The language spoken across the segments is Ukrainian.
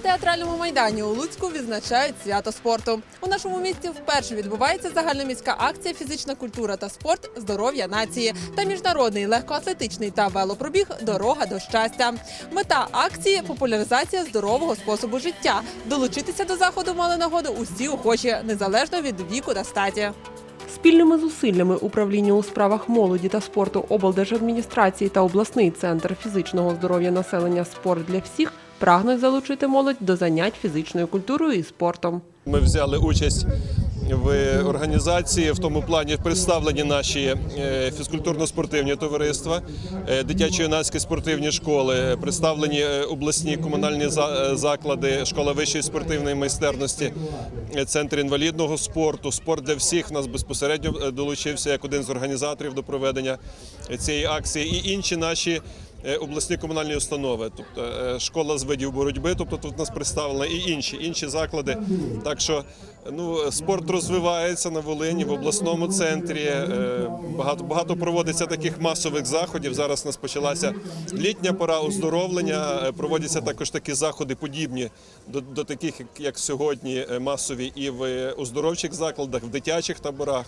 театральному майдані у Луцьку відзначають свято спорту. У нашому місті вперше відбувається загальноміська акція Фізична культура та спорт здоров'я нації та міжнародний легкоатлетичний та велопробіг Дорога до щастя. Мета акції популяризація здорового способу життя. Долучитися до заходу мали нагоду усі охочі, незалежно від віку та статі. Спільними зусиллями управління у справах молоді та спорту облдержадміністрації та обласний центр фізичного здоров'я населення спорт для всіх прагнуть залучити молодь до занять фізичною культурою і спортом. Ми взяли участь в організації в тому плані представлені наші е, фізкультурно-спортивні товариства, е, дитячо-юнацькі спортивні школи, представлені е, обласні комунальні за- заклади, школа вищої спортивної майстерності, центр інвалідного спорту, спорт для всіх нас безпосередньо долучився як один з організаторів до проведення цієї акції, і інші наші. Е, Обласні комунальні установи, тобто е, школа з видів боротьби, тобто тут нас представлена і інші інші заклади. Так що ну спорт розвивається на Волині в обласному центрі. е, Багато багато проводиться таких масових заходів. Зараз у нас почалася літня пора оздоровлення. Проводяться також такі заходи, подібні до, до таких, як, сьогодні, масові і в оздоровчих закладах, в дитячих таборах.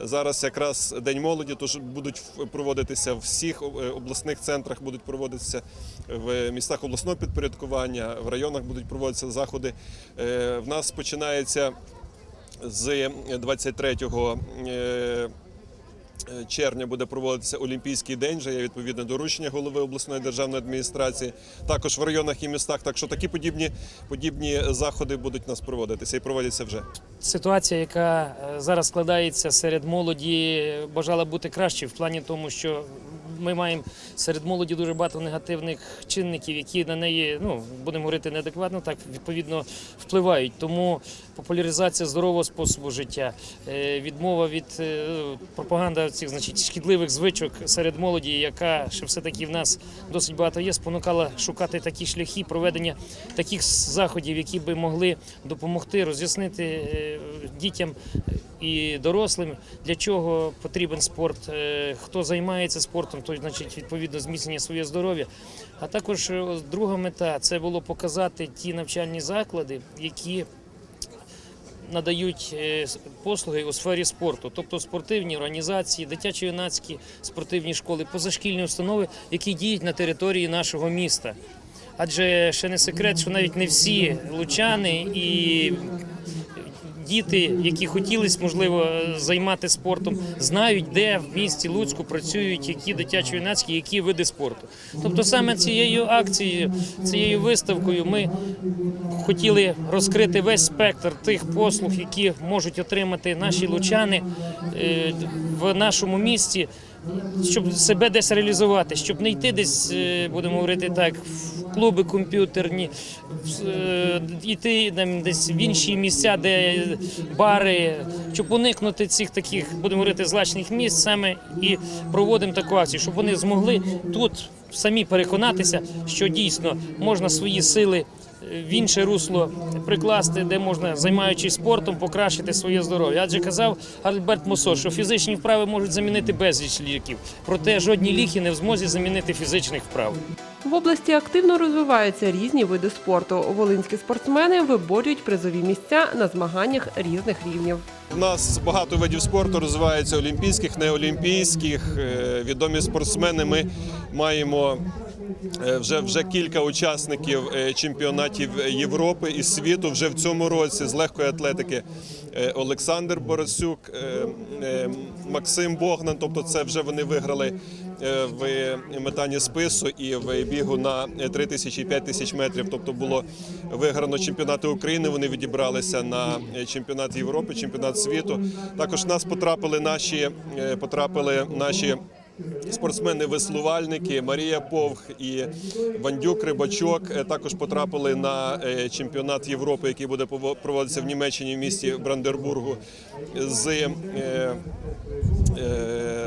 Зараз якраз день молоді, тож будуть проводитися в всіх е, обласних центрах, будуть проводитися в містах обласного підпорядкування, в районах будуть проводитися заходи. Е, В нас починається з 23 е, червня буде проводитися Олімпійський день. Вже є відповідне доручення голови обласної державної адміністрації. Також в районах і містах. Так що такі подібні, подібні заходи будуть у нас проводитися і проводяться вже. Ситуація, яка е, зараз складається серед молоді, бажала бути краще в плані тому, що ми маємо серед молоді дуже багато негативних чинників, які на неї, ну будемо говорити неадекватно, так відповідно впливають. Тому популяризація здорового способу життя, е, відмова від е, пропаганда цих значить шкідливих звичок серед молоді, яка ще все таки в нас досить багато є, спонукала шукати такі шляхи проведення таких заходів, які би могли допомогти роз'яснити е, дітям і дорослим, для чого потрібен спорт, е, хто займається спортом, той значить відповідно зміцнення своє здоров'я. А також е, друга мета це було показати ті навчальні заклади, які надають е, послуги у сфері спорту, тобто спортивні організації, дитячо-юнацькі спортивні школи, позашкільні установи, які діють на території нашого міста. Адже ще не секрет, що навіть не всі лучани і діти, які хотілись, можливо, займати спортом, знають, де в місті Луцьку працюють які дитячо-юнацькі, які види спорту. Тобто саме цією акцією, цією виставкою ми хотіли розкрити весь спектр тих послуг, які можуть отримати наші лучани е, в нашому місті. Щоб себе десь реалізувати, щоб не йти десь, е, будемо говорити так, в клуби комп'ютерні, е, йти десь в інші місця, де бари, щоб уникнути цих таких, будемо говорити, злачних місць, саме і проводимо таку акцію, щоб вони змогли тут самі переконатися, що дійсно можна свої сили в інше русло прикласти, де можна, займаючись спортом, покращити своє здоров'я. Адже казав Альберт Мусо, що фізичні вправи можуть замінити безліч ліків, проте жодні ліки не в змозі замінити фізичних вправ. В області активно розвиваються різні види спорту. Волинські спортсмени виборюють призові місця на змаганнях різних рівнів. У нас багато видів спорту розвивається олімпійських, неолімпійських. Е, Відомі спортсмени. Ми маємо вже, вже кілька учасників е, чемпіонатів Європи і світу вже в цьому році з легкої атлетики. Е, Олександр Борисюк, е, е, Максим Богдан. Тобто, це вже вони виграли е, в метанні спису і в бігу на 3 тисячі і 5 тисяч метрів. Тобто було виграно чемпіонати України. Вони відібралися на е, чемпіонат Європи, чемпіонат світу. Також в нас потрапили наші е, потрапили наші. Спортсмени-веслувальники Марія Повх і Вандюк Рибачок е, також потрапили на е, чемпіонат Європи, який буде проводитися в Німеччині в місті Брандербургу з е,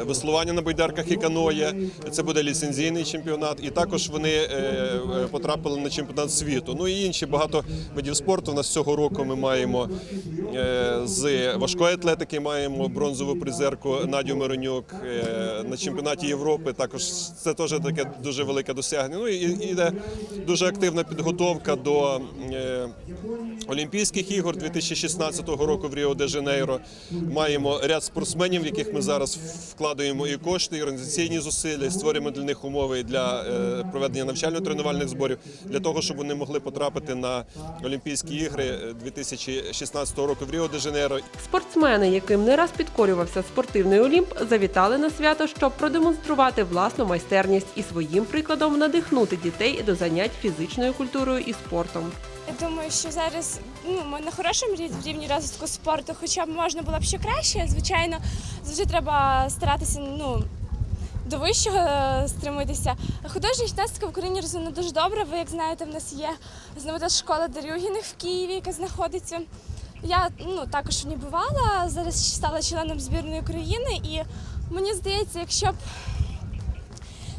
веслування на байдарках і каноє. Це буде ліцензійний чемпіонат. І також вони е, е, потрапили на чемпіонат світу. Ну і інші багато видів спорту. У нас цього року ми маємо е, з важкої атлетики маємо бронзову призерку Надю Миронюк е, на чемпіонаті Європи. Також це теж таке дуже велике досягнення. Ну і і йде дуже активна підготовка до е, Олімпійських ігор 2016 року в Ріо де Жанейро. Маємо ряд спортсменів, яких ми зараз вкладаємо і кошти, і організаційні зусилля, і створюємо для них умови для е, проведення навчально-тренувальних зборів для того, щоб вони могли потрапити на Олімпійські ігри е, 2016 року в Ріо де Жанейро. Спортсмени, яким не раз підкорювався спортивний Олімп, завітали на свято, щоб продемонструвати власну майстерність і своїм прикладом надихнути дітей до занять фізичною культурою і спортом. Я думаю, що зараз ну, ми на хорошому рів- рівні розвитку спорту, хоча б можна було б ще краще. Звичайно, завжди треба старатися ну, до вищого е, стремитися. Художня гімнастика в Україні розвинена дуже добре. Ви як знаєте, в нас є знаменита школа Дерюгіних в Києві, яка знаходиться. Я ну, також ній бувала, зараз стала членом збірної України, і мені здається, якщо б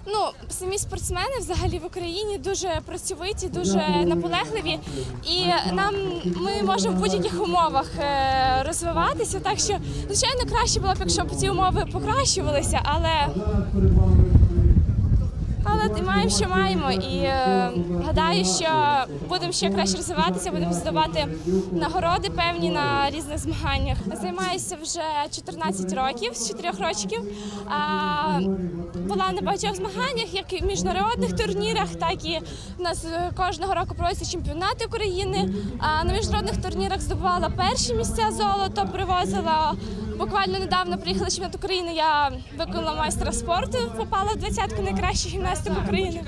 Ну, самі спортсмени взагалі в Україні дуже працьовиті, дуже наполегливі, і нам ми можемо в будь-яких умовах е, розвиватися. Так що, звичайно, краще було б, якщо б ці умови покращувалися, але але і маємо, що маємо. І е, гадаю, що будемо ще краще розвиватися, будемо здавати нагороди певні на різних змаганнях. Займаюся вже 14 років, з 4 років. А, була на багатьох змаганнях, як і в міжнародних турнірах, так і в нас е, кожного року проводяться чемпіонати України. А на міжнародних турнірах здобувала перші місця золото, привозила. Буквально недавно приїхала чемпіонат України. Я виконала майстра спорту, попала в двадцятку найкращих гімнастик України.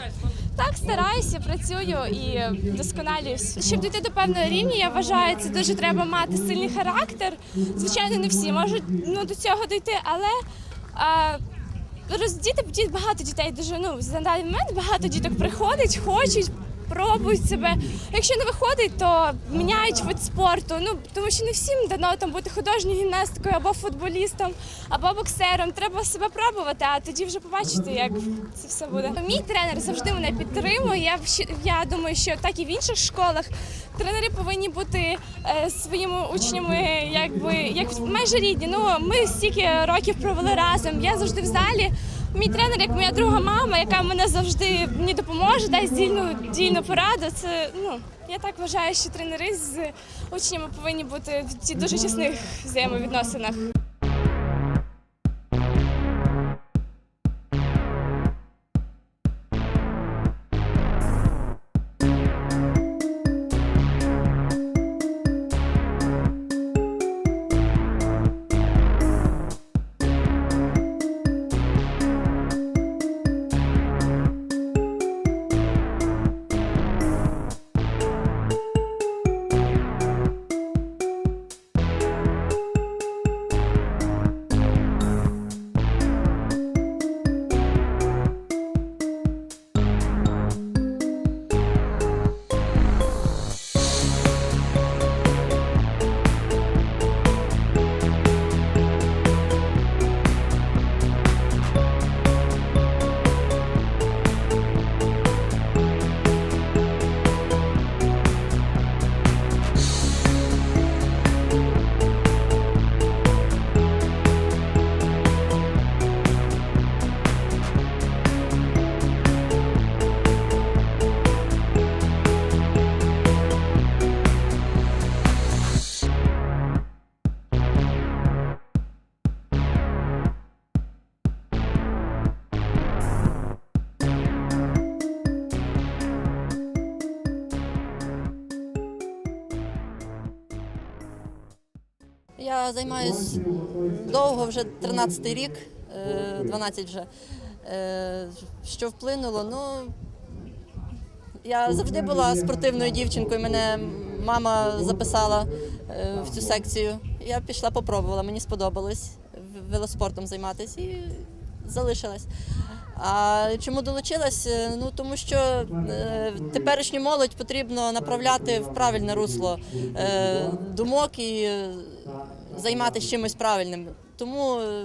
Так, стараюся, працюю і вдосконалююсь. Щоб дійти до певного рівня, я вважаю, це дуже треба мати сильний характер. Звичайно, не всі можуть ну, до цього дійти, але а, роз, діти, ді- багато дітей дуже ну, за даний момент багато діток приходять, хочуть. Пробують себе. Якщо не виходить, то міняють вид спорту. Ну тому що не всім дано там бути художньою гімнасткою або футболістом, або боксером. Треба себе пробувати, а тоді вже побачите, як це все буде. Мій тренер завжди мене підтримує. Я я думаю, що так і в інших школах тренери повинні бути е, своїми учнями, якби як майже рідні. Ну ми стільки років провели разом. Я завжди в залі. Мій тренер, як моя друга мама, яка мене завжди мені допоможе, дасть дільну дільну пораду. Це ну я так вважаю, що тренери з учнями повинні бути в дуже чесних взаємовідносинах. Я займаюсь довго, вже 13-й рік, е, 12 вже. Е, Що вплинуло? Ну, я завжди була спортивною дівчинкою. Мене мама записала е, в цю секцію. Я пішла, попробувала, мені сподобалось велоспортом займатися і залишилась. А чому долучилась? Е, Ну тому що е, теперішню молодь потрібно направляти в правильне русло е, думок і е, займатися чимось правильним. тому е,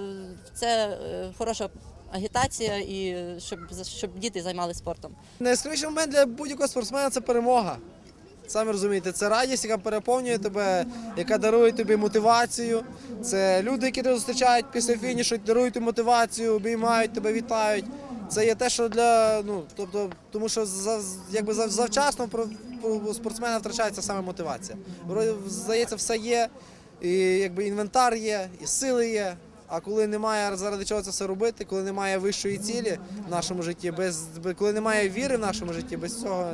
це хороша агітація і щоб, щоб діти займалися спортом. Найяскравіший момент для будь-якого спортсмена це перемога. Самі розумієте, це радість, яка переповнює тебе, яка дарує тобі мотивацію. Це люди, які тебе зустрічають після фінішу, дарують мотивацію, обіймають тебе, вітають. Це є те, що для ну тобто, тому що за, якби зав- завчасно про, спортсмена втрачається саме мотивація. Здається, все є, і якби інвентар є, і сили є. А коли немає заради чого це все робити, коли немає вищої цілі в нашому житті, без коли немає віри в нашому житті, без цього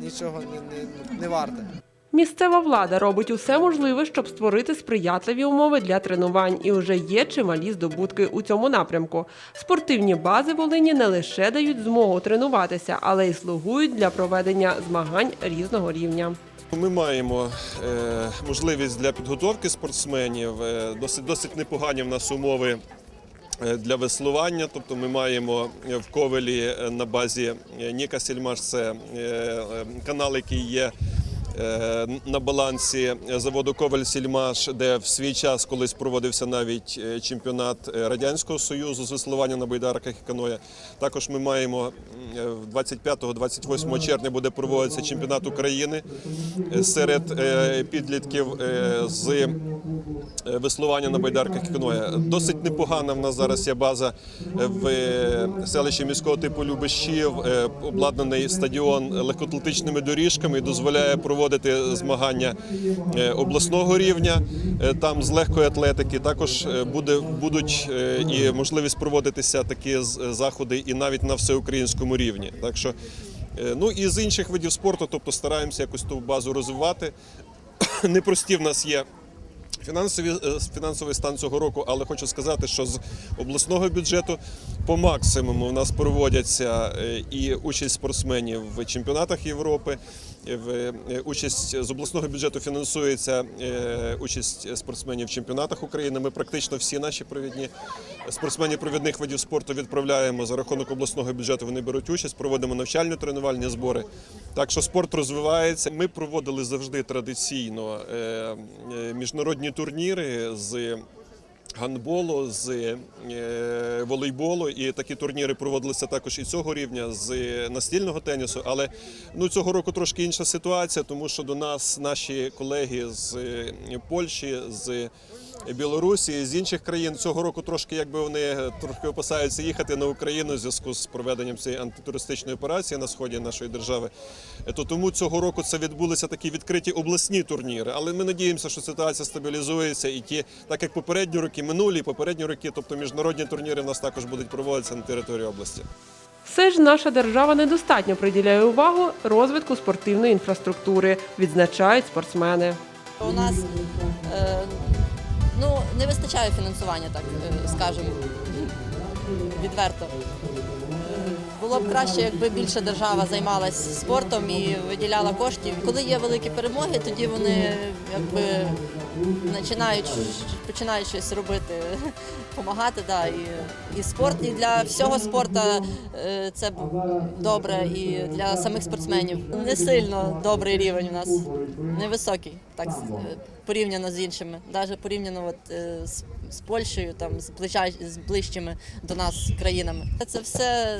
нічого не, не, не варте. Місцева влада робить усе можливе, щоб створити сприятливі умови для тренувань, і вже є чималі здобутки у цьому напрямку. Спортивні бази Волині не лише дають змогу тренуватися, але й слугують для проведення змагань різного рівня. Ми маємо е, можливість для підготовки спортсменів. Е, досить досить непогані в нас умови. е, Для веслування, тобто ми маємо в Ковелі на базі Ніка Сільмаш, це канал, який є на балансі заводу Ковель Сільмаш, де в свій час колись проводився навіть е, чемпіонат е, Радянського Союзу з веслування на байдарках і каноє. Також ми маємо м, е, 25-28 червня буде проводитися чемпіонат України е, серед е, підлітків е, з е, веслування на байдарках і каноє. Досить непогана в нас зараз є база е, в е, селищі міського типу Любешів, е, обладнаний стадіон легкоатлетичними доріжками і дозволяє проводити змагання е, обласного рівня. е, Там з легкої атлетики також е, буде будуть і можливість проводитися такі заходи і навіть на всеукраїнському рівні. Так що ну і з інших видів спорту, тобто стараємося якось ту базу розвивати. Непрості в нас є Фінансові, е, фінансовий стан цього року, але хочу сказати, що з обласного бюджету по максимуму у нас проводяться е, і участь спортсменів в чемпіонатах Європи. е, В участь з обласного бюджету фінансується участь спортсменів в чемпіонатах України. Ми практично всі наші провідні спортсмени провідних видів спорту відправляємо за рахунок обласного бюджету. Вони беруть участь, проводимо навчально-тренувальні збори. Так що спорт розвивається. Ми проводили завжди традиційно міжнародні турніри з. Гандболу з е, волейболу, і такі турніри проводилися також і цього рівня з настільного тенісу. Але ну цього року трошки інша ситуація, тому що до нас наші колеги з е, Польщі, з Білорусі, з інших країн цього року трошки якби вони трохи опасаються їхати на Україну в зв'язку з проведенням цієї антитуристичної операції на сході нашої держави. Е, То тому цього року це відбулися такі відкриті обласні турніри. Але ми надіємося, що ситуація стабілізується і ті, так як попередні роки, минулі попередні роки, тобто міжнародні турніри в нас також будуть проводитися на території області. Все ж наша держава недостатньо приділяє увагу розвитку спортивної інфраструктури, відзначають спортсмени. У нас е, ну, не вистачає фінансування, так е, скажемо, відверто. Було б краще, якби більше держава займалась спортом і виділяла коштів. Коли є великі перемоги, тоді вони якби починають, починають щось робити, допомагати. Да, і, і спорт, і для всього спорту е, це добре, і для самих спортсменів. Не сильно добрий рівень у нас, невисокий, так е, порівняно з іншими, навіть порівняно от, е, з, з Польщею, там з ближчими до нас країнами. Це все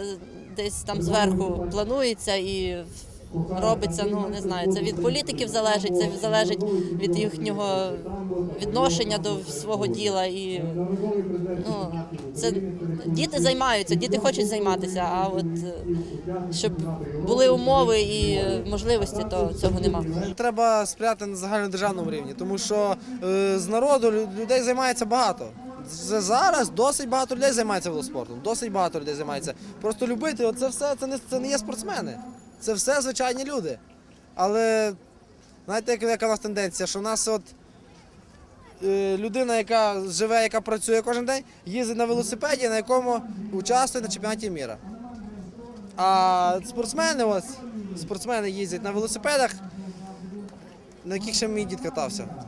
десь там зверху планується і робиться. Ну не знаю, це від політиків залежить, це залежить від їхнього відношення до свого діла. І ну це діти займаються, діти хочуть займатися. А от е, щоб були умови і можливості, то цього нема. Треба сприяти на загальнодержавному рівні, тому що е, з народу лю- людей займається багато. Зараз досить багато людей займається велоспортом, досить багато людей займається. Просто любити, оце все це не, це не є спортсмени. Це все звичайні люди. Але знаєте, яка у нас тенденція, що в нас от е, людина, яка живе, яка працює кожен день, їздить на велосипеді, на якому участвує на чемпіонаті міра. А спортсмени, ось, спортсмени їздять на велосипедах, на яких ще мій дід катався.